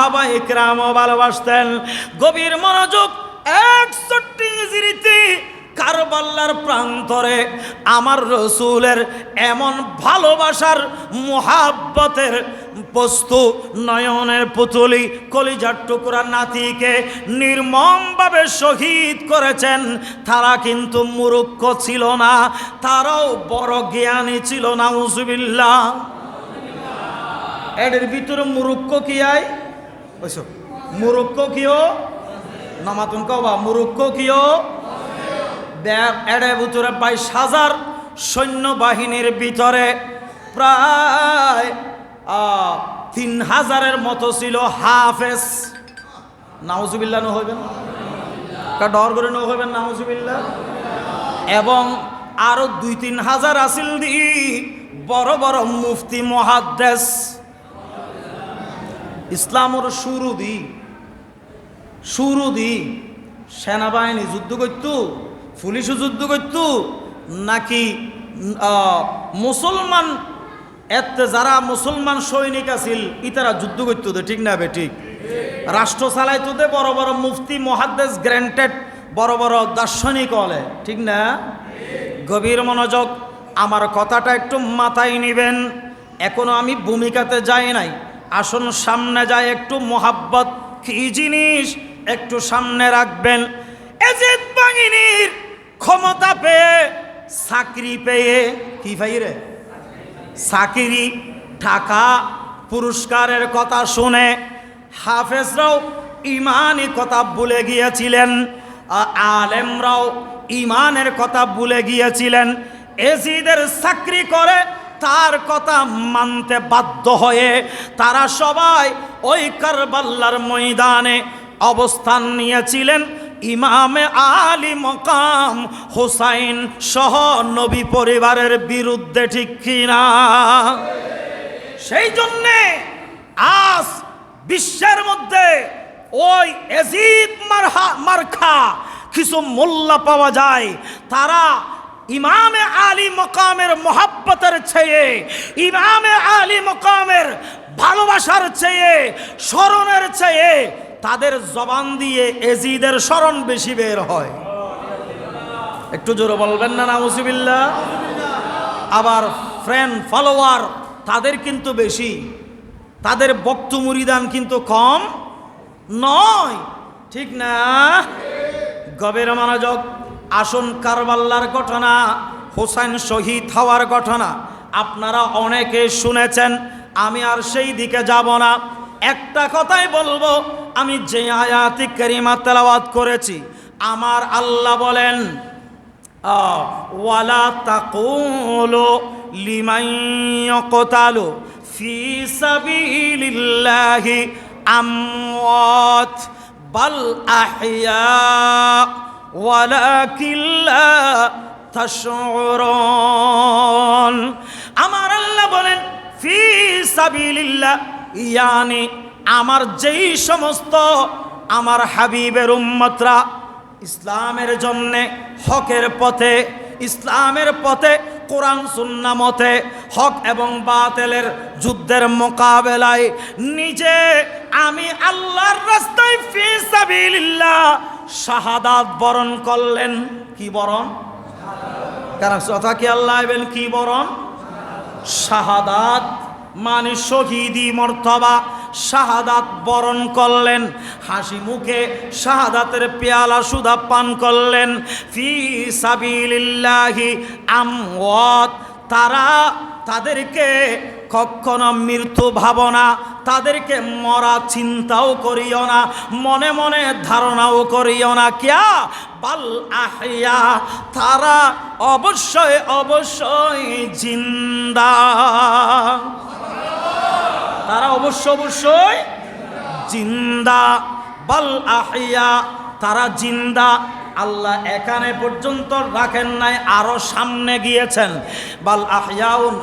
বাবা ইকরামও ভালোবাসতেন। গভীর মনোযোগ একষট্টি ইজরিতে কারবাল্লার প্রান্তরে আমার রসুলের এমন ভালোবাসার মোহাব্বতের বস্তু নয়নের পুতুলি কলিজার টুকরা নাতিকে নির্মমভাবে শহীদ করেছেন। তারা কিন্তু মুরুক্ষ ছিল না, তারাও বড় জ্ঞানী ছিল না উজুবিল্লা এদের ভিতরে মুরুক্ষ কি আয়? ওইসব মুরুক্ষ কিও নমাতুন কবা মুরুক্ষ কিও এডে ভিতরে বাইশ হাজার সৈন্যবাহিনীর ভিতরে প্রায় তিন হাজারের মতো ছিল হাফেজ নাউজুবিল্লা নো হইবেন ডর করে হইবেন নাউজুবিল্লা এবং আরও দুই তিন হাজার আসিল দি বড় বড় মুফতি মহাদ্দেশ ইসলামর শুরু দি শুরু দি সেনাবাহিনী যুদ্ধ করত, পুলিশও যুদ্ধ করত, নাকি মুসলমান, এতে যারা মুসলমান সৈনিক আছিল, ইতারা যুদ্ধ করত ঠিক না বে, ঠিক? রাষ্ট্র চালাইতো দে, বড় বড় মুফতি, মহাদ্দেশ, গ্র্যান্টেড, বড় বড় দার্শনিক হলে, ঠিক না? গভীর মনোযোগ, আমার কথাটা একটু মাথায় নিবেন, এখনও আমি ভূমিকাতে যাই নাই। আসুন সামনে যায় একটু মোহাব্বত, কি জিনিস একটু সামনে রাখবেন। এজিদ বাহিনীর ক্ষমতা পেয়ে, চাকরি পেয়ে, কি ভাই রে? চাকরি, টাকা, পুরস্কারের কথা শুনে হাফেজরাও ইমানই কথা ভুলে গিয়েছিলেন আলেমরাও ইমানের কথা ভুলে গিয়েছিলেন। এজিদের চাকরি করে তার কথা মানতে বাধ্য হয়ে তারা সবাই ওই কারবাল্লার ময়দানে অবস্থান নিয়েছিলেন। ইমামে আলী মকাম হোসাইন সহ নবী পরিবারের বিরুদ্ধে ঠিক কিনা? সেই জন্যে আজ বিশ্বের মধ্যে ওই এজিদ মারহা মার্খা কিছু মোল্লা পাওয়া যায়। তারা ইমামে আলী মকামের মহাব্বতের চেয়ে, ইমামে আলী মকামের ভালোবাসার চেয়ে, স্মরণের চেয়ে তাদের জবান দিয়ে এজিদের স্মরণ বেশি বের হয়। একটু জোরে বলবেন না, নাউজুবিল্লাহ। আবার ফ্রেন্ড ফলোয়ার তাদের কিন্তু বেশি। তাদের বক্ত মুরিদান কিন্তু কম নয়। ঠিক না? গভীর মনোযোগ। আসুন কারবাল্লার ঘটনা হোসেন শহীদ হওয়ার ঘটনা, আপনারা অনেকে শুনেছেন, আমি আর সেই দিকে যাব না। একটা কথাই বলব, আমি যে আয়াতি করিমা তেলাওয়াত করেছি, আমার আল্লাহ বলেন ওয়ালা তাকুলু লিমান ইয়াকতালু ফি আমওয়াত বাল আহইয়া। আমার আল্লাহ বলেন ইয়ানি আমার যেই সমস্ত আমার হাবিবের উম্মতরা ইসলামের জন্যে, হকের পথে, ইসলামের পথে কোরআন, সুন্না মতে হক এবং বাতেলের যুদ্ধের মোকাবেলায় নিজে আমি আল্লাহর রাস্তায় ফি সাবিলিল্লাহ শাহাদাত বরণ করলেন। কি বরণ? কারণ কথা কি আল্লাহ এবেন কি বরণ? শাহাদাত মানে শহীদি, মর্তবা। শাহাদাত বরণ করলেন। হাসি মুখে শাহাদাতের পেয়ালা সুধা পান করলেন। ফি সাবিলিল্লাহি আমওয়াত। তারা তাদেরকে কখনো মৃত্যু ভাবনা তাদেরকে মরা চিন্তাও করিও না, মনে মনে ধারণাও করিও না। কিয়া? বাল আহিয়া তারা অবশ্যই অবশ্যই জিন্দা। তারা অবশ্য অবশ্যই জিন্দা, বাল আহিয়া, তারা জিন্দা। আল্লাহ এখানে পর্যন্ত রাখেন নাই, আরও সামনে গিয়েছেন। বাল আহিয়াউন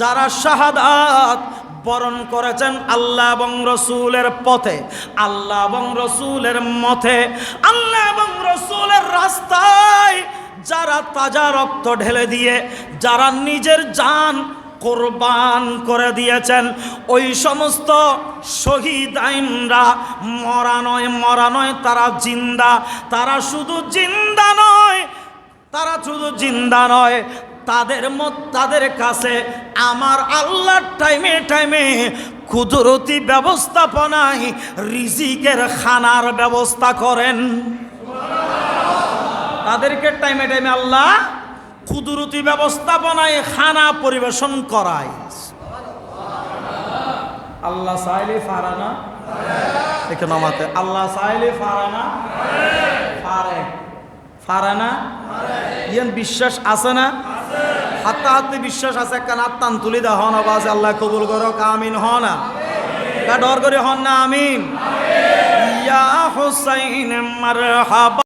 যারা শাহাদাত বরণ করেছেন আল্লাহ এবং রসুলের পথে, আল্লাহ এবং রসুলের মতে, আল্লাহ এবং রসুলের রাস্তায় যারা তাজা রক্ত ঢেলে দিয়ে যারা নিজের জান কোরবান করে দিয়েছেন, ওই সমস্ত শহীদ আইনরা মরা নয় মরা নয় তারা জিন্দা। তারা শুধু জিন্দা নয়, তারা শুধু জিন্দা নয়, তাদের মত, তাদের কাছে আমার আল্লাহর টাইমে টাইমে কুদরতি ব্যবস্থাপনায় রিজিকের খানার ব্যবস্থা করেন। তাদেরকে টাইমে টাইমে আল্লাহ কুদরতি ব্যবস্থাপনায় খানা পরিবেশন করায়। আল্লাহ চাইলে ফারানা এখানে আমাকে আল্লাহ চাইলে ফারানা পারে। ফারানা ইয়ান বিশ্বাস আছে না? হাত্তা হাতে বিশ্বাস আছে একটা আত্মান তুলি দা হন আবাজ আল্লাহ কবুল করো কামিন হ না। ডর করে হন না, আমিন। ইয়া হুসাইন মারহাবা।